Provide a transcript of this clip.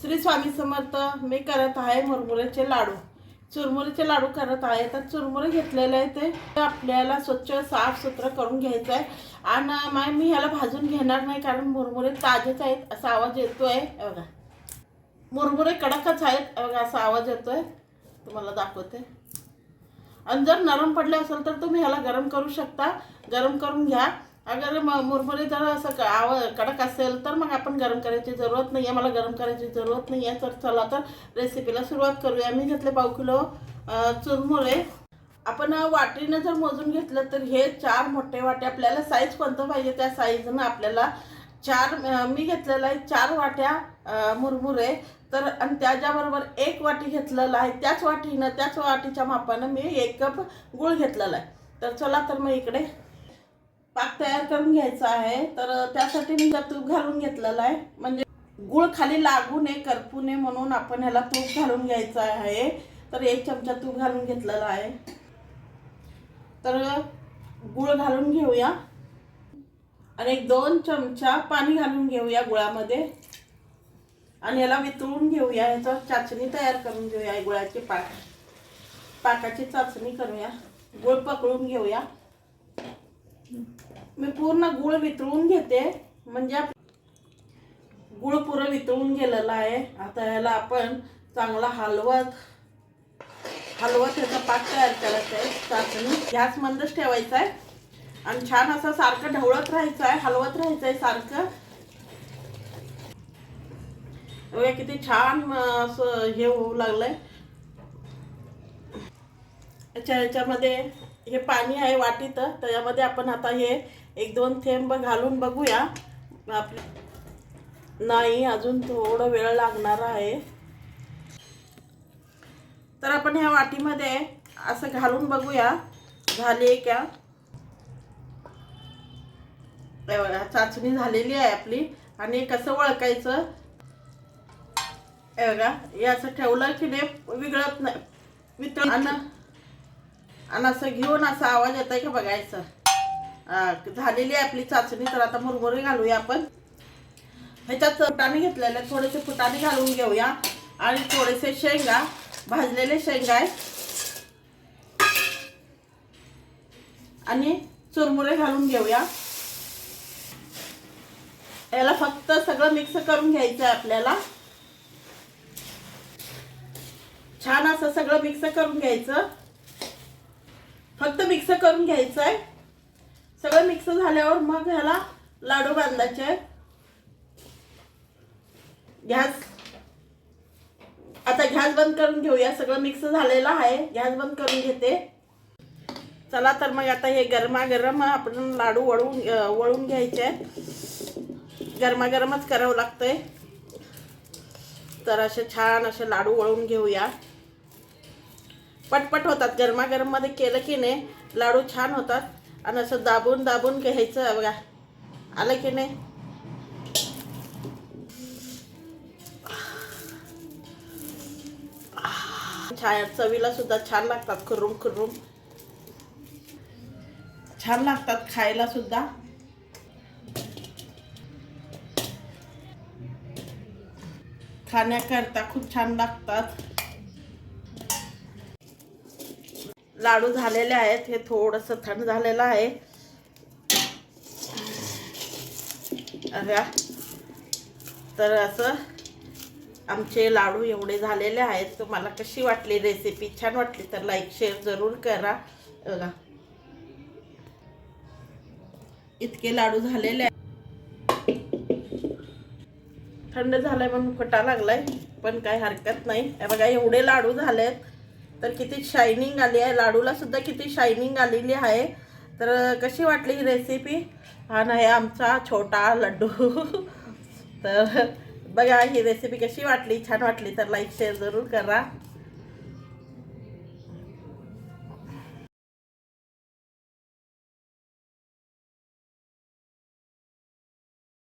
श्री स्वामी समर्थ मी करत आहे मुरमुऱ्याचे लाडू. चुरमुरीचे लाडू करत आहे तर चुरमुरे घेतलेले आहे ते. आपल्याला स्वच्छ साफसुथरं करून घ्यायचं आहे. आणि मा- मी ह्याला भाजून घेणार नाही कारण मुरमुरे ताजेच आहेत असा आवाज येतो आहे बघा. मुरमुरे कडकच आहेत बघा असा आवाज येतो आहे तुम्हाला दाखवते. आणि जर नरम पडले असेल तर तुम्ही ह्याला गरम करू शकता. गरम करून घ्या. अगर म- मुरमुरे जर असं क- आव कडक असेल तर मग आपण गरम करायची जरूरत नाही आहे. मला गरम करायची जरूरत नाही आहे. तर चला तर रेसिपीला सुरुवात करूया. मी घेतले पाव किलो अ, चुरमुरे. आपण वाटीनं जर मोजून घेतलं तर हे चार मोठे वाटे. आपल्याला साईज कोणतं पाहिजे त्या साईजनं आपल्याला चार अ, मी घेतलेलं आहे चार वाट्या अ, मुरमुरे. तर आणि त्याच्याबरोबर एक वाटी घेतलेलं आहे. त्याच वाटीनं त्याच वाटीच्या मापानं मी एक कप गुळ घेतलेला आहे. तर चला तर मग इकडे पाक तयार करून घ्यायचा आहे. तर त्यासाठी मी तूप घालून घेतलेला आहे. म्हणजे गुळ खाली लागू नये करपू नये म्हणून आपण ह्याला तूप घालून घ्यायचं आहे. तर एक चमचा तूप घालून घेतलेला आहे. तर गुळ घालून घेऊया. आणि एक दोन चमचा पाणी घालून घेऊया गुळामध्ये. आणि याला वितळून घेऊया. ह्याचं चाचणी तयार करून घेऊया गुळाची पाक. पाकाची चाचणी करूया. गुळ पकडून घेऊया. मी पूर्ण गुळ वितळून घेते. म्हणजे गुळ पुरं वितळून गेलेला आहे. आता याला आपण चांगला हलवत हलवत ह्याचा पाक तयार करायचा आहे चाचणी. गॅस मंदच ठेवायचा आहे. आणि छान असं सारखं ढवळत राहायचं आहे हलवत राहायचं आहे सारखं. बघा किती छान असं हे होऊ लागलंय. याच्या ह्याच्यामध्ये हे पाणी आहे वाटीत त्याच्यामध्ये आपण आता हे एक दोन थेंब घालून बघूया. आपले नाही अजून थोडं वेळ लागणार आहे. तर आपण ह्या वाटीमध्ये असं घालून बघूया. झाली का? बघा चाचणी झालेली आहे आपली. आणि कसं ओळखायचं? हे बघा हे असं ठेवलं की नाही विगळत नाही. वितळ आणि असं घेऊन असा आवाज येत आहे का बघायचं. झालेली आहे आपली चाचणी तर आता मुरमुरे घालूया आपण. ह्याच्यात फुटाणे घेतलेले थोडेसे फुटाणे घालून घेऊया. आणि थोडेसे शेंगा भाजलेले शेंगा आहे आणि चुरमुरे घालून घेऊया. याला फक्त सगळं मिक्स करून घ्यायचं आहे आपल्याला. छान असं सगळं मिक्स करून घ्यायचं. फक्त मिक्स करून घ्यायचं आहे सगळं मिक्स झाल्यावर मग ह्याला लाडू बांधायचे. आहेत. गॅस. आता गॅस बंद करून घेऊया. सगळं मिक्स झालेलं आहे. गॅस बंद करून घेते. चला तर मग आता हे गरमागरम आपण लाडू वळून वळून घ्यायचे. आहेत गरमागरमच करावं लागतंय. तर असे छान असे लाडू वळून घेऊया. पटपट होतात. गरमागरममध्ये केलं की नाही लाडू छान होतात. आणि असं दाबून दाबून घ्यायचं बघा. आलं की नाही? छान चवीला सुद्धा छान लागतात. खुर्रुम खुर्रुम. छान लागतात खायला सुद्धा. खाण्याकरता खूप छान लागतात. लाडू झालेले आहेत हे थोडंसं थंड झालेलं आहे. तर असं आमचे लाडू एवढे झालेले आहेत. तुम्हाला कशी वाटली रेसिपी छान वाटली तर लाईक शेअर जरूर करा. बघा. इतके लाडू झालेले आहेत. थंड झालाय म्हणून फटा लागलाय पण काही हरकत नाही. बघा एवढे लाडू झालेत. तर किती शायनिंग आली आहे. लाडूला सुद्धा किती शायनिंग आलेली आहे. तर कशी वाटली ही रेसिपी हा नाही आमचा छोटा लड्डू तर बघा ही रेसिपी कशी वाटली? छान वाटली तर लाईक शेअर जरूर करा.